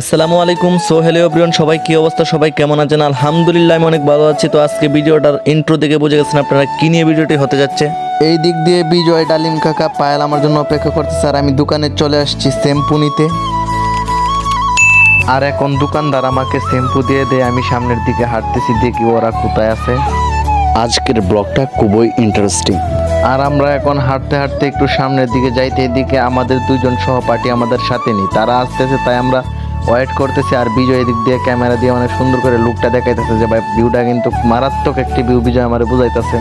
আসসালামু আলাইকুম। So hello everyone সবাই কি অবস্থা? সবাই কেমন আছেন? আলহামদুলিল্লাহ আমি অনেক ভালো আছি। তো আজকে ভিডিওটার ইন্ট্রো দেখে বুঝে গেছেন আপনারা কি নিয়ে ভিডিওটি হতে যাচ্ছে? এই দিক দিয়ে বিজয় ডালিম কাকা পায়েল আমার জন্য অপেক্ষা করতেছে। স্যার আমি দোকানে চলে আসছি শ্যাম্পু নিতে। আর এখন দোকানদার আমাকে শ্যাম্পু দিয়ে দেয়। আমি সামনের দিকে হাঁটতেছি দেখি ওরা কোথায় আছে। আজকের ব্লগটা খুবই ইন্টারেস্টিং আর আমরা এখন হাঁটতে হাঁটতে একটু সামনের দিকে যাইতে এদিকে আমাদের দুজন সহপাঠী আমাদের সাথে নেই। তারা আসতেছে তাই আমরা ওয়েট করতেছি আর বিজয় এদিক দিয়ে ক্যামেরা দিয়ে অনেক সুন্দর করে লুকটা দেখাইতেছে যে ভাই ভিউটা কিন্তু মারাত্মক একটি ভিউ বিজয় আমার বুঝাইতেছে।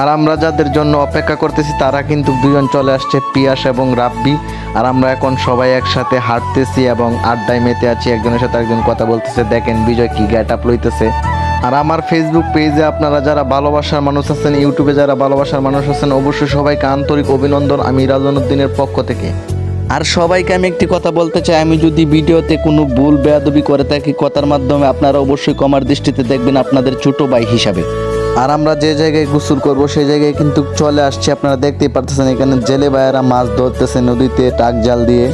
আর আমরা যাদের জন্য অপেক্ষা করতেছি, তারা কিন্তু দুজন চলে আসছে, পিয়াস এবং রাব্বি। আর আমরা এখন সবাই একসাথে হাঁটতেছি এবং আড্ডায় মেতে আছি, একজনের সাথে একজন কথা বলতেছে, দেখেন বিজয় কি গ্যাট আপ লইতেছে। আর আমার ফেসবুক পেজে আপনারা যারা ভালোবাসার মানুষ আছেন ইউটিউবে যারা ভালোবাসার মানুষ আছেন, অবশ্যই সবাইকে আন্তরিক অভিনন্দন আমি রাজনুদ্দিনের পক্ষ থেকে। আর সবাইকে আমি একটি কথা বলতে চাই, আমি যদি ভিডিওতে কোনো ভুল বেয়াদবি করে থাকি, কথার মাধ্যমে আপনারা অবশ্যই কমার দৃষ্টিতে দেখবেন আপনাদের ছোট ভাই হিসাবে। আর আমরা যে জায়গায় গোসল করব, সেই জায়গায় কিন্তু চলে আসছে, আপনারা দেখতেই পারতেছেন এখানে জেলে ভাইয়েরা মাছ ধরতেছে নদীতে, টাক জাল দিয়ে।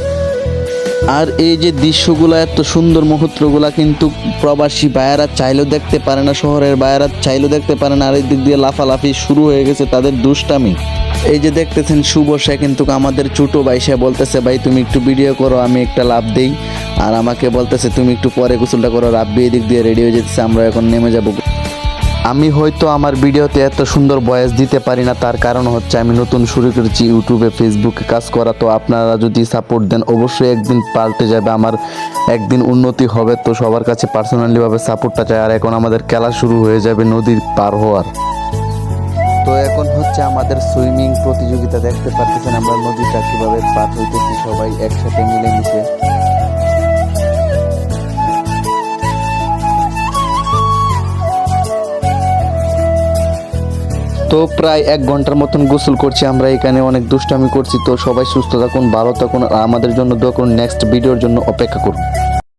আর এই যে দৃশ্যগুলো, এত সুন্দর মুহূর্তগুলা কিন্তু প্রবাসী ভাইয়েরা চাইলেও দেখতে পারে না, শহরের ভাইয়েরা চাইলেও দেখতে পারে না, আর এই দিক দিয়ে লাফালাফি শুরু হয়ে গেছে তাদের দুষ্টামি। এই যে দেখতেছেন শুভ, সে কিন্তু আমাদের ছোট ভাই, সে বলতেছে, ভাই, তুমি একটু ভিডিও করো, আমি একটা লাভ দেই। আর আমাকে বলতেছে, তুমি একটু পরে গোসলটা করো, রাব্বি এদিক দিয়ে রেডি হয়ে যেতেছে, আমরা এখন নেমে যাব। আমি হয়তো আমার ভিডিওতে এত সুন্দর ভয়েস দিতে পারি না, তার কারণ হচ্ছে আমি নতুন শুরু করেছি ইউটিউবে, ফেসবুকে কাজ করা, তো আপনারা যদি সাপোর্ট দেন, অবশ্যই একদিন পাল্টে যাবে, আমার একদিন উন্নতি হবে, তো সবার কাছে পার্সোনালিভাবে সাপোর্টটা চাই, আর এখন আমাদের খেলা শুরু হয়ে যাবে নদীর পার হওয়ার। তো এখন হচ্ছে আমাদের সুইমিং প্রতিযোগিতা দেখতে পাচ্ছেন আমরা নদীটা কীভাবে পার হইতেছি, সবাই একসাথে মিলেমিশে। তো প্রায় এক ঘণ্টার মতন গোসল করছি, আমরা এখানে অনেক দুষ্টামি করছি, তো সবাই সুস্থ থাকুন, ভালো থাকুন, আর আমাদের জন্য দোয়া করুন নেক্সট ভিডিওর জন্য অপেক্ষা করুন।